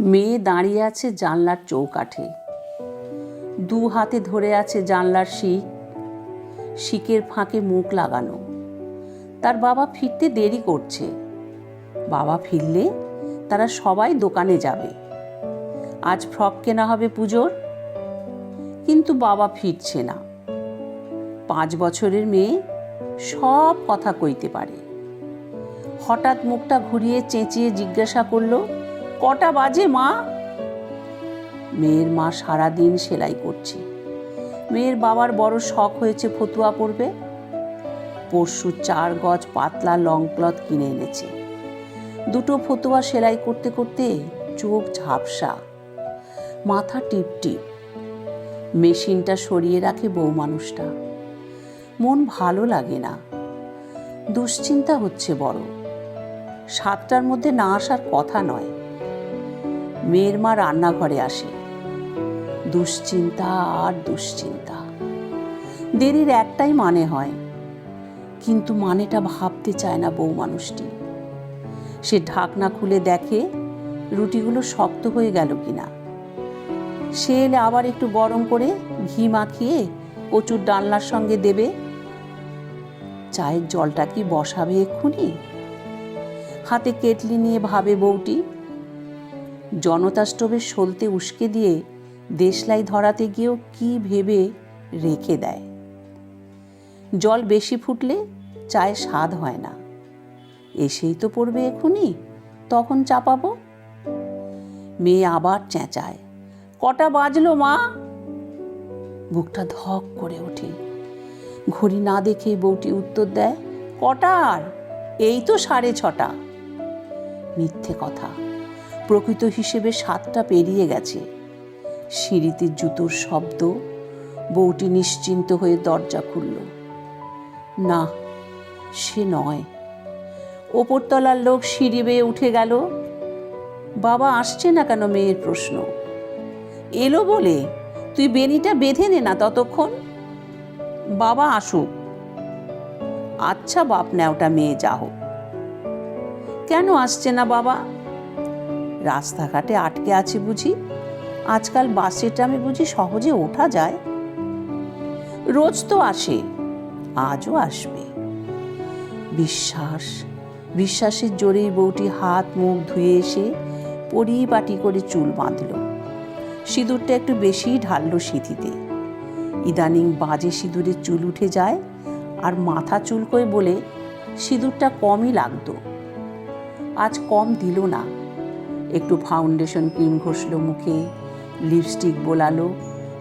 মেয়ে দাঁড়িয়ে আছে জানলার চৌকাঠে। দু হাতে ধরে আছে জানলার শিক। শিকের ফাঁকে মুখ লাগানো। তার বাবা ফিরতে দেরি করছে। বাবা ফিরলে তারা সবাই দোকানে যাবে। আজ ফ্রক কেনা হবে পুজোর। কিন্তু বাবা ফিরছে না। পাঁচ বছরের মেয়ে সব কথা কইতে পারে। হঠাৎ মুখটা ঘুরিয়ে চেঁচিয়ে জিজ্ঞাসা করল, কটা বাজে মা? মেয়ের মা সারাদিন সেলাই করছে। মেয়ের বাবার বড় শখ হয়েছে ফতুয়া পরবে। পরশু চার গজ পাতলা লং ক্লথ কিনে এনেছে। দুটো ফতুয়া সেলাই করতে করতে চোখ ঝাপসা, মাথা টিপ টিপ। মেশিনটা সরিয়ে রাখে বউ মানুষটা। মন ভালো লাগে না। দুশ্চিন্তা হচ্ছে বড়। সাতটার মধ্যে না আসার কথা নয়। মেয়ের মা রান্নাঘরে আসে। দুশ্চিন্তা আর দুশ্চিন্তা। দেরির একটাই মানে হয়। কিন্তু মানেটা ভাবতে চায় না বউ মানুষটি। সে ঢাকনা খুলে দেখে রুটিগুলো শক্ত হয়ে গেল কিনা। সে এলে আবার একটু গরম করে ঘি মাখিয়ে কচুর ডালনার সঙ্গে দেবে। চায়ের জলটা কি বসাবে এক্ষুনি? হাতে কেটলি নিয়ে ভাবে বউটি। জনতা স্টোভের সলতে উস্কে দিয়ে দেশলাই ধরাতে গিয়েও কি ভেবে রেখে দেয়। জল বেশি ফুটলে চায়ে স্বাদ হয় না। এসেই তো পড়বে এখুনি, তখন চাপাবো। মেয়ে আবার চেঁচায়, কটা বাজলো মা? বুকটা ধক করে ওঠে। ঘড়ি না দেখে বউটি উত্তর দেয় কটার এই তো সাড়ে ছটা। মিথ্যে কথা। প্রকৃত হিসেবে সাতটা পেরিয়ে গেছে। সিঁড়িতে জুতোর শব্দ, বউটি নিশ্চিন্ত হয়ে দরজা খুলল। না, সে নয়। ওপরতলার লোক সিঁড়ি বেয়ে উঠে গেল। বাবা আসছে না কেন মেয়ের প্রশ্ন? এলো বলে, তুই বেনিটা বেঁধে নে না ততক্ষণ? বাবা আসুক। আচ্ছা বাপ নেওটা মেয়ে, যা হোক। কেন আসছে না বাবা? রাস্তাঘাটে আটকে আছে বুঝি। আজকাল বাসে ট্রামে বুঝি সহজে ওঠা যায়। রোজ তো আসে, আজও আসবে। বিশ্বাস, বিশ্বাসের জোরেই বউটি হাত মুখ ধুয়ে এসে পরিপাটি করে চুল বাঁধল। সিঁদুরটা একটু বেশিই ঢাললো সিঁথিতে। ইদানিং বাজে সিঁদুরে চুল উঠে যায় আর মাথা চুলকোয় বলে সিঁদুরটা কমই লাগতো। আজ কম দিল না। একটু ফাউন্ডেশন ক্রিম ঘষলো মুখে লিপস্টিক বোলালো,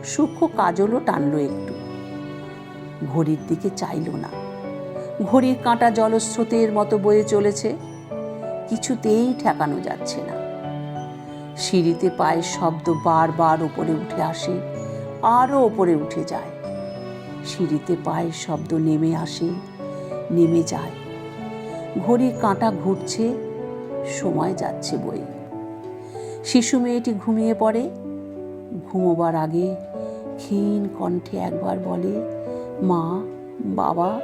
সূক্ষ্ম কাজলও টানলো একটু। ঘড়ির দিকে চাইল না। ঘড়ির কাঁটা জলস্রোতের মতো বয়ে চলেছে, কিছুতেই ঠেকানো যাচ্ছে না। সিঁড়িতে পায়ের শব্দ বারবার ওপরে উঠে আসে আরও ওপরে উঠে যায়। সিঁড়িতে পায়ের শব্দ নেমে আসে, নেমে যায়। ঘড়ির কাঁটা ঘুরছে সময় যাচ্ছে বই। শিশু মেয়েটি ঘুমিয়ে পড়ে। ঘুমোবার আগে ক্ষীণ কণ্ঠে একবার বলে, মা, বাবা,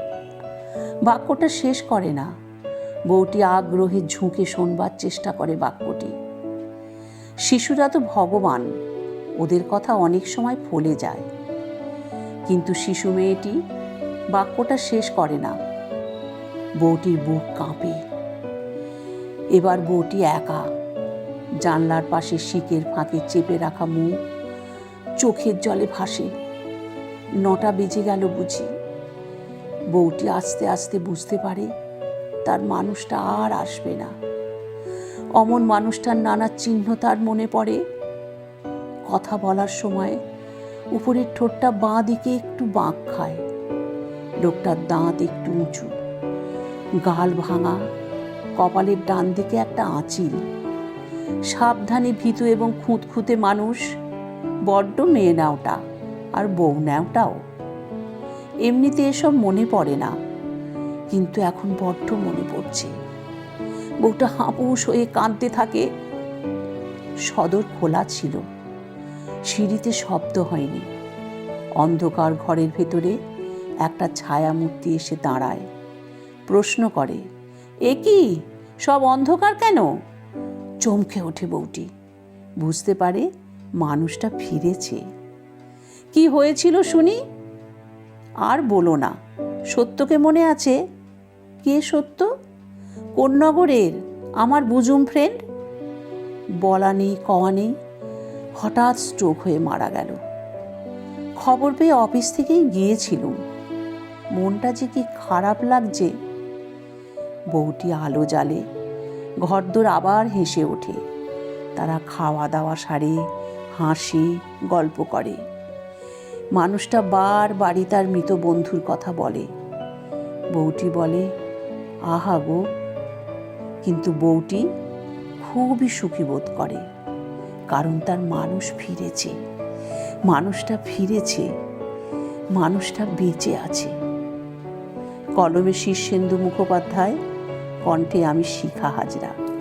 বাক্যটা শেষ করে না। বউটি আগ্রহে ঝুঁকে শোনবার চেষ্টা করে বাক্যটি। শিশুরা তো ভগবান, ওদের কথা অনেক সময় ফলে যায়। কিন্তু শিশু মেয়েটি বাক্যটা শেষ করে না। বউটির বুক কাঁপে। এবার বউটি একা। জানলার পাশে শিকের ফাঁকে চেপে রাখা মুখ চোখের জলে ভাসে। নটা বেজে গেল বুঝি। বউটি আস্তে আস্তে বুঝতে পারে তার মানুষটা আর আসবে না। অমন মানুষটার নানা চিহ্ন তার মনে পড়ে। কথা বলার সময় উপরের ঠোঁটটা বাঁ দিকে একটু বাঁক খায়। লোকটার দাঁত একটু উঁচু। গাল ভাঙা কপালের ডান দিকে একটা আঁচিল। সাবধানে ভীতু এবং খুঁতখুঁতে মানুষ, বড্ড মেয়ে নাওটা আর বউ নাওটাও এমনিতে এসব মনে পড়ে না, কিন্তু এখন বড্ড মনে পড়ছে। বউটা হাঁপুস হয়ে কাঁদতে থাকে। সদর খোলা ছিল। সিঁড়িতে শব্দ হয়নি। অন্ধকার ঘরের ভেতরে একটা ছায়ামূর্তি এসে দাঁড়ায়। প্রশ্ন করে এ কি? সব অন্ধকার কেন? চমকে ওঠে বউটি। বুঝতে পারে মানুষটা ফিরেছে। কি হয়েছিল শুনি? আর বলো না। সত্যকে মনে আছে? কে সত্য? কোন নগরের আমার বুজুম ফ্রেন্ড বলা নেই, কওয়া নেই। হঠাৎ স্ট্রোক হয়ে মারা গেল। খবর পেয়ে অফিস থেকেই গিয়েছিলুম। মনটা যে কি খারাপ লাগছে বউটি আলো জ্বালে, ঘরদোর আবার হেসে ওঠে। তারা খাওয়া দাওয়া সারে, হাসি, গল্প করে। মানুষটা বার বাড়ি তার মৃত বন্ধুর কথা বলে। বউটি বলে, আহা গো। কিন্তু বউটি খুবই সুখী বোধ করে, কারণ তার মানুষ ফিরেছে। মানুষটা ফিরেছে, মানুষটা বেঁচে আছে। কলমে শীর্ষেন্দু মুখোপাধ্যায় কণ্ঠে আমি শিখা হাজরা।